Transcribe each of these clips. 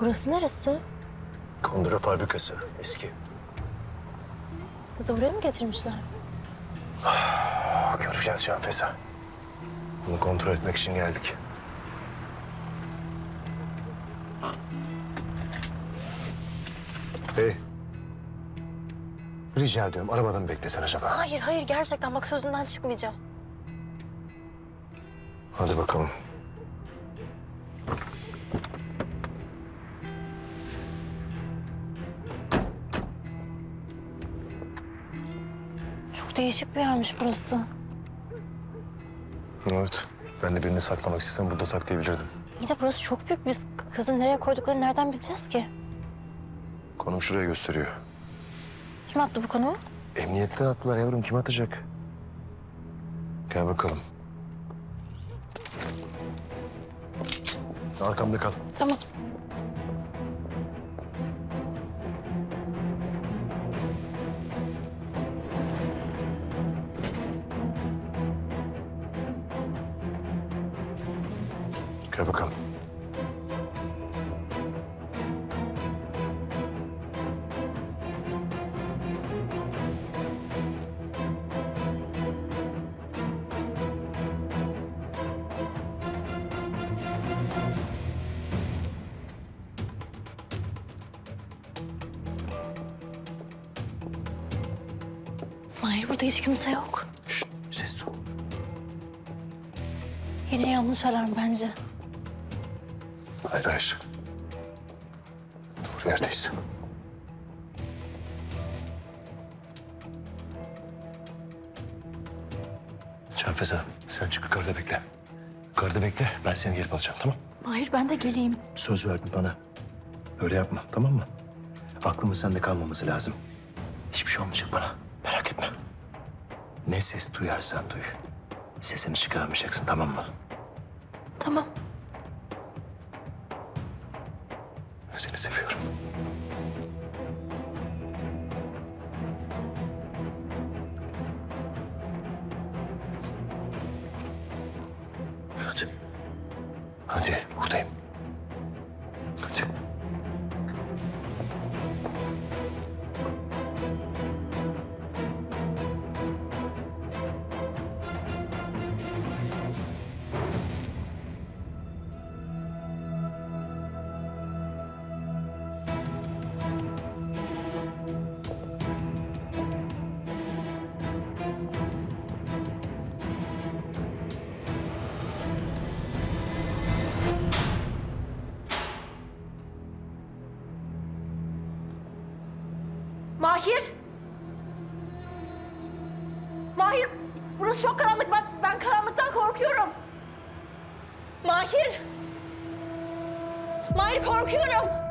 Burası neresi? Kondura fabrikası eski. Kızı buraya mı getirmişler? Göreceğiz Canfeza. Bunu kontrol etmek için geldik. Hey. Rica ediyorum arabadan mı beklesen acaba? Hayır hayır gerçekten bak sözünden çıkmayacağım. Hadi bakalım. Çok değişik bir yermiş burası. Evet. Ben de birini saklamak istesem burada saklayabilirdim. İyi de burası çok büyük. Biz kızı nereye koyduklarını nereden bileceğiz ki? Konum şuraya gösteriyor. Kim attı bu konumu? Emniyetten attılar yavrum. Kim atacak? Gel bakalım. Arkamda kal. Tamam. Gel bakalım. Burada hiç kimse yok. Şşt, ses ol. Yine yanlış alarm bence. Hayır, hayır. Doğru yerdeyiz. Canfeza, sen çık yukarıda bekle. Yukarıda bekle, ben seni gelip alacağım, tamam? Hayır ben de geleyim. Söz verdin bana. Öyle yapma, tamam mı? Aklımız sende kalmaması lazım. Hiçbir şey olmayacak bana, merak etme. Ne ses duyarsan duy. Sesini çıkarmayacaksın, tamam mı? Tamam. Seni seviyorum. Hadi. Hadi buradayım. Hadi. Mahir! Mahir! Burası çok karanlık. Ben, ben karanlıktan korkuyorum. Mahir! Mahir korkuyorum.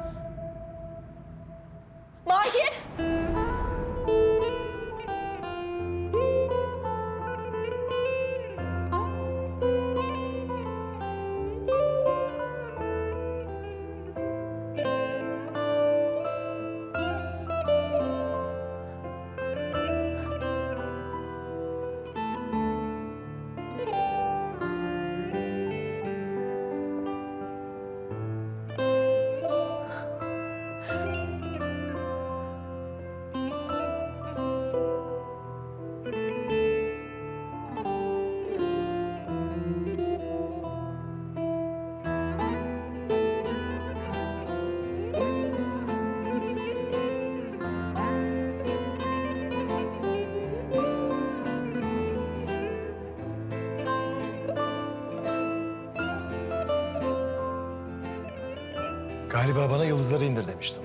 Galiba bana yıldızları indir demiştin.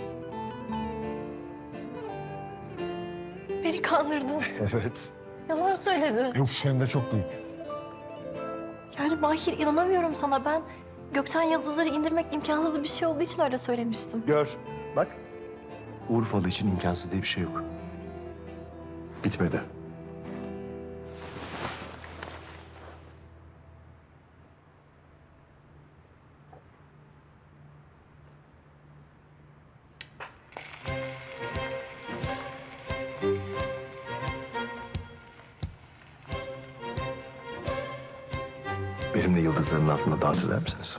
Beni kandırdın. Evet. Yalan söyledin. Yok hem de çok büyük. Yani Mahir inanamıyorum sana. Ben gökten yıldızları indirmek imkansız bir şey olduğu için öyle söylemiştim. Gör. Bak. Urfalı için imkansız diye bir şey yok. Bitmedi. Benimle yıldızların altında dans eder misiniz?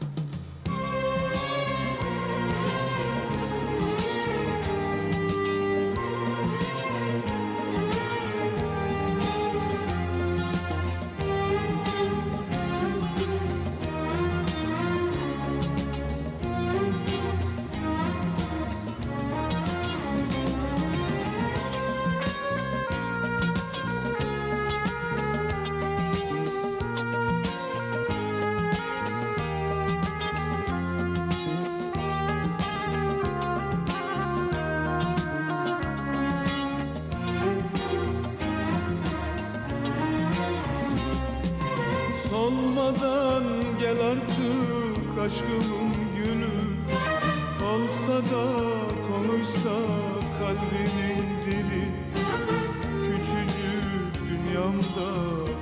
Solmadan gel artık aşkımın gülü. Olsa da konuşsa kalbimin dili. Küçücük dünyamda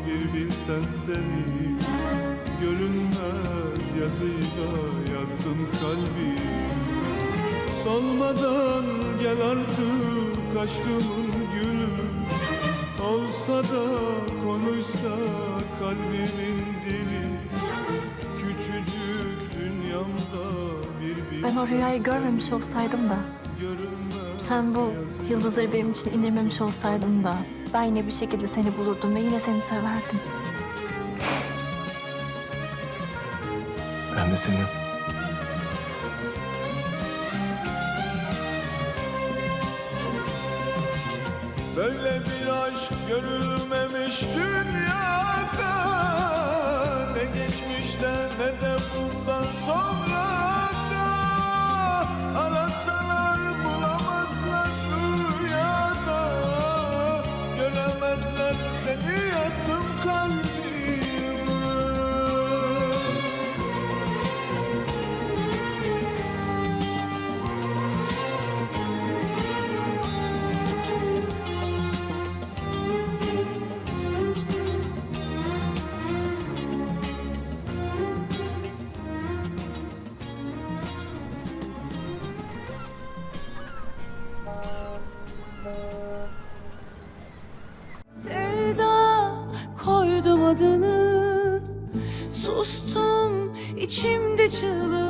bir bilsen seni. Görünmez yazıyla yazdım kalbi. Solmadan gel artık aşkımın gülü. Olsa da konuşsa kalbimin dili Küçücük dünyamda bir Ben o rüyayı görmemiş olsaydım da, sen bu yıldızları benim için indirmemiş olsaydın da... ...ben yine bir şekilde seni bulurdum ve yine seni severdim. Ben de seni Böyle bir aşk görülmemiş dünyada içimde çığlık